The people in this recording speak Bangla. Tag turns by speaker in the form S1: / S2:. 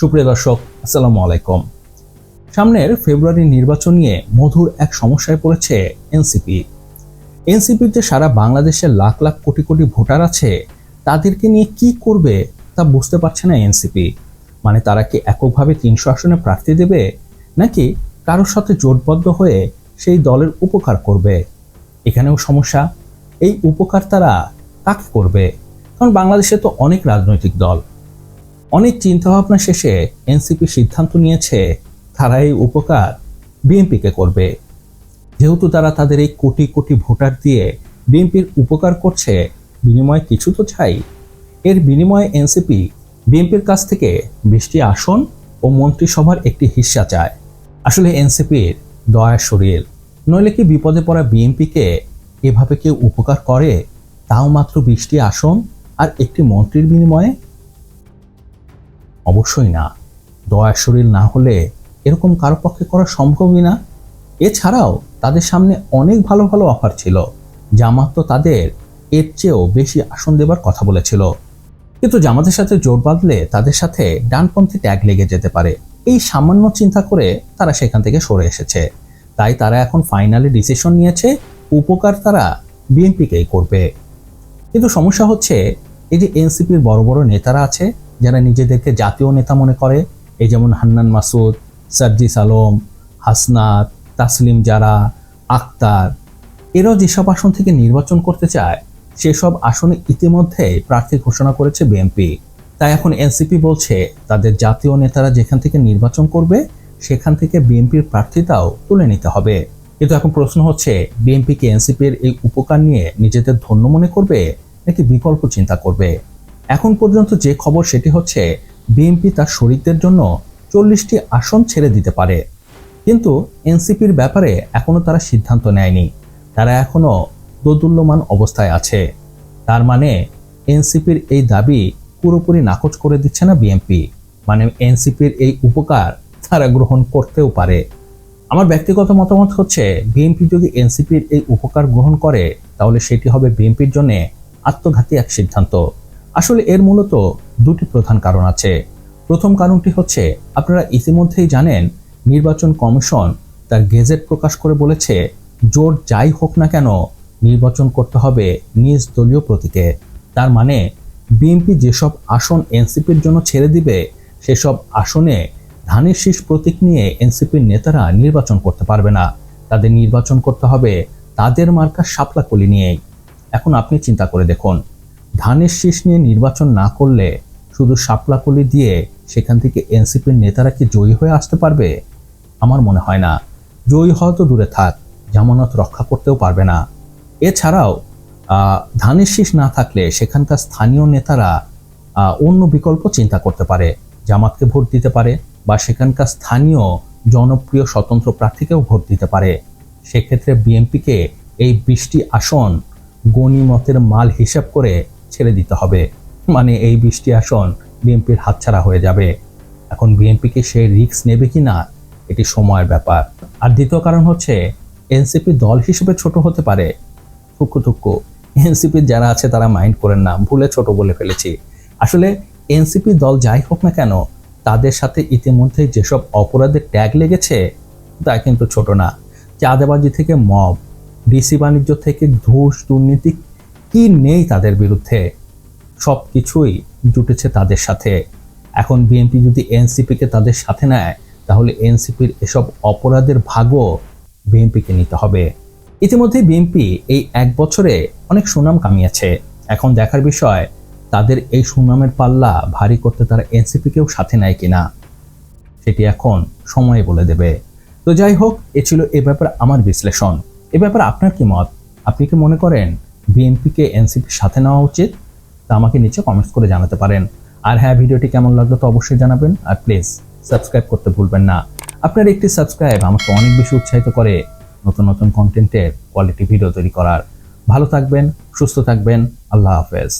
S1: সুপ্রিয় দর্শক, আসসালামু আলাইকুম। সামনের ফেব্রুয়ারি নির্বাচন নিয়ে মধুর এক সমস্যায় পড়েছে এনসিপি। এনসিপির যে সারা বাংলাদেশের লাখ লাখ কোটি কোটি ভোটার আছে। তাদেরকে নিয়ে কি করবে তা বুঝতে পারছে না এনসিপি। মানে তারা কি এককভাবে তিনশো আসনে প্রার্থী দেবে, নাকি কারোর সাথে জোটবদ্ধ হয়ে সেই দলের উপকার করবে? এখানেও সমস্যা, এই উপকার তারা কাকে করবে? কারণ বাংলাদেশে তো অনেক রাজনৈতিক দল। অনেক চিন্তাভাবনা শেষে এনসিপি সিদ্ধান্ত নিয়েছে তারা এই উপকার বিএনপিকে করবে। যেহেতু তারা তাদের এই কোটি কোটি ভোটার দিয়ে বিএনপির উপকার করছে, বিনিময়ে কিছু তো চাই। এর বিনিময়ে এনসিপি বিএনপির কাছ থেকে বৃষ্টি আসন ও মন্ত্রিসভার একটি হিস্সা চায়। আসলে এনসিপির দয়ার শরীর। নইলে কি বিপদে পড়া বিএনপিকে এভাবে কেউ উপকার করে? তাও মাত্র বৃষ্টি আসন আর একটি মন্ত্রীর বিনিময়ে অবশ্যই না। দয়ার শরীর না হলে এরকম কারও পক্ষে করা সম্ভবই না। এছাড়াও তাদের সামনে অনেক ভালো ভালো অফার ছিল জামাত তো তাদের এর চেয়েও বেশি আসন দেবার কথা বলেছিল। কিন্তু জামাতের সাথে জোট বাঁধলে তাদের সাথে ডানপন্থী ট্যাগ লেগে যেতে পারে। এই সামান্য চিন্তা করে তারা সেখান থেকে সরে এসেছে। তাই তারা এখন ফাইনালি ডিসিশন নিয়েছে, উপকার তারা বিএনপিকেই করবে। কিন্তু সমস্যা হচ্ছে, এই যে এনসিপির বড় বড় নেতারা আছে যারা নিজেদেরকে জাতীয় নেতা মনে করে, এই যেমন হান্নান মাসুদ, সার্জিস আলম, হাসনাত, তাসলিম যারা আক্তার, এরাও যেসব আসন থেকে নির্বাচন করতে চায়, সেসব আসনে ইতিমধ্যে প্রার্থী ঘোষণা করেছে বিএনপি। তাই এখন এনসিপি বলছে তাদের জাতীয় নেতারা যেখান থেকে নির্বাচন করবে, সেখান থেকে বিএনপির প্রার্থীতাও তুলে নিতে হবে। কিন্তু এখন প্রশ্ন হচ্ছে, বিএনপি বিএনপিকে এনসিপির এই উপকার নিয়ে নিজেদের ধন্য মনে করবে, নাকি বিকল্প চিন্তা করবে? এখন পর্যন্ত যে খবর সেটি হচ্ছে, বিএনপি তার শরিকদের জন্য চল্লিশটি আসন ছেড়ে দিতে পারে। কিন্তু এনসিপির ব্যাপারে এখনও তারা সিদ্ধান্ত নেয়নি। তারা এখনও দোদুল্যমান অবস্থায় আছে। তার মানে এনসিপির এই দাবি পুরোপুরি নাকচ করে দিচ্ছে না বিএনপি। মানে এনসিপির এই উপকার তারা গ্রহণ করতেও পারে। আমার ব্যক্তিগত মতামত হচ্ছে, বিএনপি যদি এনসিপির এই উপকার গ্রহণ করে, তাহলে সেটি হবে বিএনপির জন্য আত্মঘাতী এক সিদ্ধান্ত। আসলে এর মূলত দুটি প্রধান কারণ আছে। প্রথম কারণটি হচ্ছে, আপনারা ইতিমধ্যেই জানেন, নির্বাচন কমিশন তার গেজেট প্রকাশ করে বলেছে জোর যাই হোক না কেন নির্বাচন করতে হবে নিজ দলীয় প্রতীকে। তার মানে বিএনপি যেসব আসন এনসিপির জন্য ছেড়ে দিবে, সেসব আসনে ধানের শীষ প্রতীক নিয়ে এনসিপির নেতারা নির্বাচন করতে পারবে না। তাদের নির্বাচন করতে হবে তাদের মার্কা শাপলাকলি নিয়েই। এখন আপনি চিন্তা করে দেখুন ধানের শীষ নিয়ে নির্বাচন না করলে শুধু শাপলাকলি দিয়ে সেখান থেকে এনসিপির নেতারা কি জয়ী হয়ে আসতে পারবে? আমার মনে হয় না। জয়ী হয়তো দূরে থাক, জামানত রক্ষা করতেও পারবে না। এছাড়াও ধানের শীষ না থাকলে সেখানকার স্থানীয় নেতারা অন্য বিকল্প চিন্তা করতে পারে। জামাতকে ভোট দিতে পারে বা সেখানকার স্থানীয় জনপ্রিয় স্বতন্ত্র প্রার্থীকেও ভোট দিতে পারে। সেক্ষেত্রে বিএনপিকে এই বৃষ্টি আসন গণিমতের মাল হিসাব করে ছেড়ে দিতে হবে। মানে এই বৃষ্টি আসন বিএনপির হাতছাড়া হয়ে যাবে। এখন বিএনপিকে সেই রিস্ক নেবে কি না এটি সময়ের ব্যাপার। আর দ্বিতীয় কারণ হচ্ছে, এনসিপি দল হিসেবে ছোট হতে পারে। থুকু থুকু। এনসিপির যারা আছে তারা মাইন্ড করেন না, ভুলে ছোট বলে ফেলেছি। আসলে এনসিপি দল যাই হোক না কেন, তাদের সাথে ইতিমধ্যে যেসব অপরাধের ট্যাগ লেগেছে, তা কিন্তু ছোট না। চাঁদাবাজি থেকে মব, ডিসি বাণিজ্য থেকে ঘুষ দুর্নীতি কি নেই তাদের বিরুদ্ধে? সব কিছুই জুটেছে তাদের সাথে। এখন বিএনপি যদি এনসিপিকে তাদের সাথে নেয়, তাহলে এনসিপির এসব অপরাধের ভাগও বিএনপিকে নিতে হবে। ইতিমধ্যে বিএনপি এই এক বছরে অনেক সুনাম কামিয়েছে। এখন দেখার বিষয়, তাদের এই সুনামের পাল্লা ভারী করতে তারা এনসিপিকেও সাথে নেয় কিনা, সেটি এখন সময় বলে দেবে। তো যাই হোক, এ ছিল এ ব্যাপারে আমার বিশ্লেষণ। এ ব্যাপারে আপনার কি মত? আপনি কি মনে করেন বিএনপিকে এনসিপির সাথে নেওয়া উচিত, তা আমাকে নিচে কমেন্টস করে জানাতে পারেন। আর হ্যাঁ ভিডিওটি কেমন লাগল তো অবশ্যই জানাবেন। আর প্লিজ সাবস্ক্রাইব করতে ভুলবেন না। আপনার একটি সাবস্ক্রাইব আমাকে অনেক বেশি উৎসাহিত করে নতুন নতুন কন্টেন্টের কোয়ালিটি ভিডিও তৈরি করার। ভালো থাকবেন, সুস্থ থাকবেন, আল্লাহ হাফেজ।